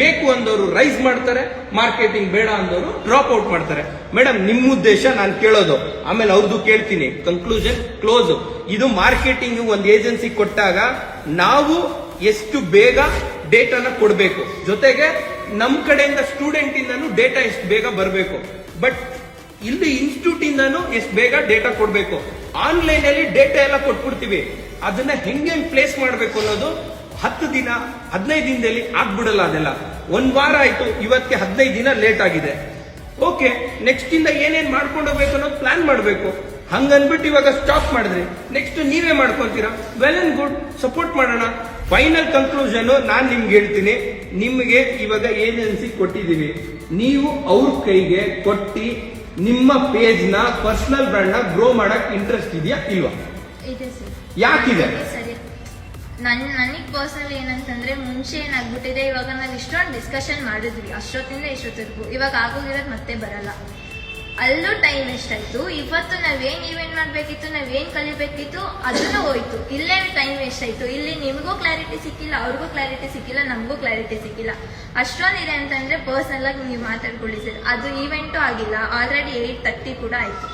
ಬೇಕು ಅಂದವರು ರೈಸ್ ಮಾಡ್ತಾರೆ ಮಾರ್ಕೆಟಿಂಗ್ ಬೇಡ ಅಂದವರು ಡ್ರಾಪ್ ಔಟ್ ಮಾಡ್ತಾರೆ. ಮೇಡಮ್ ನಿಮ್ಮ ಉದ್ದೇಶ ನಾನು ಕೇಳೋದು. ಆಮೇಲೆ ಅವ್ರದ್ದು ಕೇಳ್ತೀನಿ. ಕನ್ಕ್ಲೂಷನ್ ಕ್ಲೋಸ್ ಇದು ಮಾರ್ಕೆಟಿಂಗ್ ಒಂದು ಏಜೆನ್ಸಿ ಕೊಟ್ಟಾಗ ನಾವು ಎಷ್ಟು ಬೇಗ ಡೇಟಾನ ಕೊಡಬೇಕು. ಜೊತೆಗೆ ನಮ್ಮ ಕಡೆಯಿಂದ ಸ್ಟೂಡೆಂಟ್ ಇಂದನೂ ಡೇಟಾ ಎಷ್ಟು ಬೇಗ ಬರಬೇಕು. ಬಟ್ ಇಲ್ಲಿ ಇನ್ಸ್ಟಿಟ್ಯೂಟ್ ಇಂದನೂ ಎಷ್ಟು ಬೇಗ ಡೇಟಾ ಕೊಡಬೇಕು. ಆನ್ಲೈನ್ ಅಲ್ಲಿ ಡೇಟಾ ಎಲ್ಲ ಕೊಟ್ಬಿಡ್ತೀವಿ. ಅದನ್ನ ಹೆಂಗೆ ಪ್ಲೇಸ್ ಮಾಡಬೇಕು ಅನ್ನೋದು ಹತ್ತು ದಿನ ಹದಿನೈದು ದಿನದಲ್ಲಿ ಆಗ್ಬಿಡಲ್ಲ ಅದೆಲ್ಲ. ಒಂದ್ ವಾರ ಆಯ್ತು ಇವತ್ತಿಗೆ ಹದಿನೈದು ದಿನ ಲೇಟ್ ಆಗಿದೆ. ಓಕೆ ನೆಕ್ಸ್ಟ್ ಇಂದ ಏನೇನ್ ಮಾಡ್ಕೊಂಡು ಹೋಗ್ಬೇಕು ಅನ್ನೋದು ಪ್ಲಾನ್ ಮಾಡಬೇಕು. ಹಂಗನ್ಬಿಟ್ಟು ಇವಾಗ ಸ್ಟಾಪ್ ಮಾಡಿದ್ರಿ. ನೆಕ್ಸ್ಟ್ ನೀವೇ ಮಾಡ್ಕೊಂತೀರಾ? ವೆಲ್ ಅಂಡ್ ಗುಡ್ ಸಪೋರ್ಟ್ ಮಾಡೋಣ. ಫೈನಲ್ ಕನ್ಕ್ಲೂಷನ್ ನಾನು ನಿಮ್ಗೆ ಹೇಳ್ತೀನಿ. ನಿಮಗೆ ಇವಾಗ ಏಜೆನ್ಸಿ ಕೊಟ್ಟಿದೀವಿ. ನೀವು ಅವ್ರ ಕೈಗೆ ಕೊಟ್ಟಿ ನಿಮ್ಮ ಪೇಜ್ನ ಪರ್ಸನಲ್ ಬ್ರ್ಯಾಂಡ್ನ ಗ್ರೋ ಮಾಡಕ್ ಇಂಟ್ರೆಸ್ಟ್ ಇದೆಯಾ ಇಲ್ವಾ? ಯಾಕಿದೆ? ನನ್ ನನಗ್ ಪರ್ಸನಲ್ ಏನಂತಂದ್ರೆ ಮುಂಚೆ ಏನಾಗ್ಬಿಟ್ಟಿದೆ, ಇವಾಗ ನಾವ್ ಇಷ್ಟೊಂದು ಡಿಸ್ಕಷನ್ ಮಾಡಿದ್ವಿ. ಅಷ್ಟೊತ್ತಿಂದ ಇಷ್ಟೊತ್ತಿರ್ಗು ಇವಾಗ ಆಗೋಗಿರೋದು ಮತ್ತೆ ಬರಲ್ಲ. ಅಲ್ಲೂ ಟೈಮ್ ಎಷ್ಟಾಯ್ತು ಇವತ್ತು ನಾವೇನ್ ಇವೆಂಟ್ ಮಾಡ್ಬೇಕಿತ್ತು, ನಾವೇನ್ ಕಲಿಬೇಕಿತ್ತು ಅದನ್ನು ಹೋಯ್ತು. ಇಲ್ಲೇ ಟೈಮ್ ವೇಸ್ಟ್ ಆಯ್ತು. ಇಲ್ಲಿ ನಿಮಗೂ ಕ್ಲಾರಿಟಿ ಸಿಕ್ಕಿಲ್ಲ, ಅವ್ರಿಗೂ ಕ್ಲಾರಿಟಿ ಸಿಕ್ಕಿಲ್ಲ, ನಮಗೂ ಕ್ಲಾರಿಟಿ ಸಿಕ್ಕಿಲ್ಲ. ಅಷ್ಟೊಂದಿದೆ ಅಂತಂದ್ರೆ ಪರ್ಸನಲ್ ಆಗಿ ನೀವು ಮಾತಾಡ್ಕೊಳ್ಳಿ ಸರ್. ಅದು ಇವೆಂಟು ಆಗಿಲ್ಲ. ಆಲ್ರೆಡಿ ಏಟ್ ತರ್ಟಿ ಕೂಡ ಆಯ್ತು.